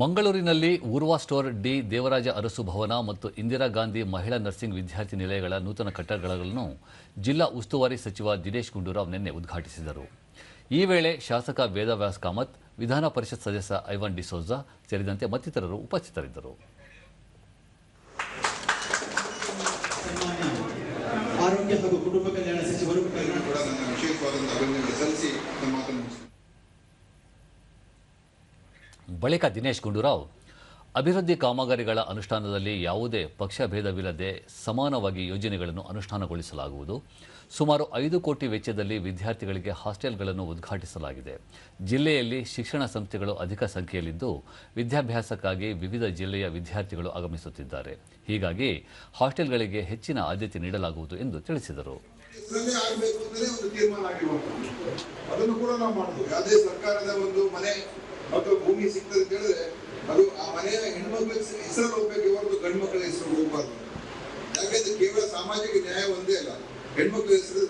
ಮಂಗಳೂರಿನಲ್ಲಿ Urwa store D Devaraj Urs Bhavan ಮತ್ತು ಇಂದಿರಾ ಗಾಂಧಿ ಮಹಿಳಾ ನರ್ಸಿಂಗ್ ವಿದ್ಯಾರ್ಥಿ ನಿಲಯಗಳ ನೂತನ ಕಟ್ಟಡಗಳನ್ನು ಜಿಲ್ಲಾ ಉಸ್ತುವಾರಿ ಸಚಿವ ದಿನೇಶ್ ಗುಂಡೂರಾವ್ ನಿನ್ನೆ ಉದ್ಘಾಟಿಸಿದರು. ಈ ವೇಳೆ ಶಾಸಕ ವೇದವ್ಯಾಸ್ ಕಾಮತ್, ವಿಧಾನ ಪರಿಷತ್ ಸದಸ್ಯ ಐವನ್ ಡಿಸೋಜಾ ಸೇರಿದಂತೆ ಮತ್ತಿತರರು ಉಪಸ್ಥಿತರಿದ್ದರು. ಆರೋಗ್ಯ ಹಾಗೂ ಕುಟುಂಬ ಕಲ್ಯಾಣ ಸಚಿವರು ಬಳಿಕ ದಿನೇಶ್ ಗುಂಡೂರಾವ್, ಅಭಿವೃದ್ಧಿ ಕಾಮಗಾರಿಗಳ ಅನುಷ್ಠಾನದಲ್ಲಿ ಯಾವುದೇ ಪಕ್ಷಭೇದವಿಲ್ಲದೆ ಸಮಾನವಾಗಿ ಯೋಜನೆಗಳನ್ನು ಅನುಷ್ಠಾನಗೊಳಿಸಲಾಗುವುದು. ಸುಮಾರು ಐದು ಕೋಟಿ ವೆಚ್ಚದಲ್ಲಿ ವಿದ್ಯಾರ್ಥಿಗಳಿಗೆ ಹಾಸ್ಟೆಲ್ಗಳನ್ನು ಉದ್ಘಾಟಿಸಲಾಗಿದೆ. ಜಿಲ್ಲೆಯಲ್ಲಿ ಶಿಕ್ಷಣ ಸಂಸ್ಥೆಗಳು ಅಧಿಕ ಸಂಖ್ಯೆಯಲ್ಲಿದ್ದು, ವಿದ್ಯಾಭ್ಯಾಸಕ್ಕಾಗಿ ವಿವಿಧ ಜಿಲ್ಲೆಯ ವಿದ್ಯಾರ್ಥಿಗಳು ಆಗಮಿಸುತ್ತಿದ್ದಾರೆ. ಹೀಗಾಗಿ ಹಾಸ್ಟೆಲ್ಗಳಿಗೆ ಹೆಚ್ಚಿನ ಆದ್ಯತೆ ನೀಡಲಾಗುವುದು ಎಂದು ತಿಳಿಸಿದರು. ಅದನ್ನು ಕೂಡ ನಾವು ಮಾಡಬಹುದು ಯಾವುದೇ ಸರ್ಕಾರದ ಒಂದು ಮನೆ ಅಥವಾ ಭೂಮಿ ಸಿಗ್ತದೆ ಕೇಳಿದ್ರೆ ಅದು ಆ ಮನೆಯ ಹೆಣ್ಮಕ್ಳ ಹೆಸರು ಹೋಗ್ಬೇಕು ಹೊರತು ಗಂಡು ಮಕ್ಕಳ ಹೆಸರು ಹೋಗಬಾರ್ದು ಯಾಕೆಂದ್ರೆ ಕೇವಲ ಸಾಮಾಜಿಕ ನ್ಯಾಯ ಒಂದೇ ಅಲ್ಲ. ಹೆಣ್ಮಕ್ಳ ಹೆಸರು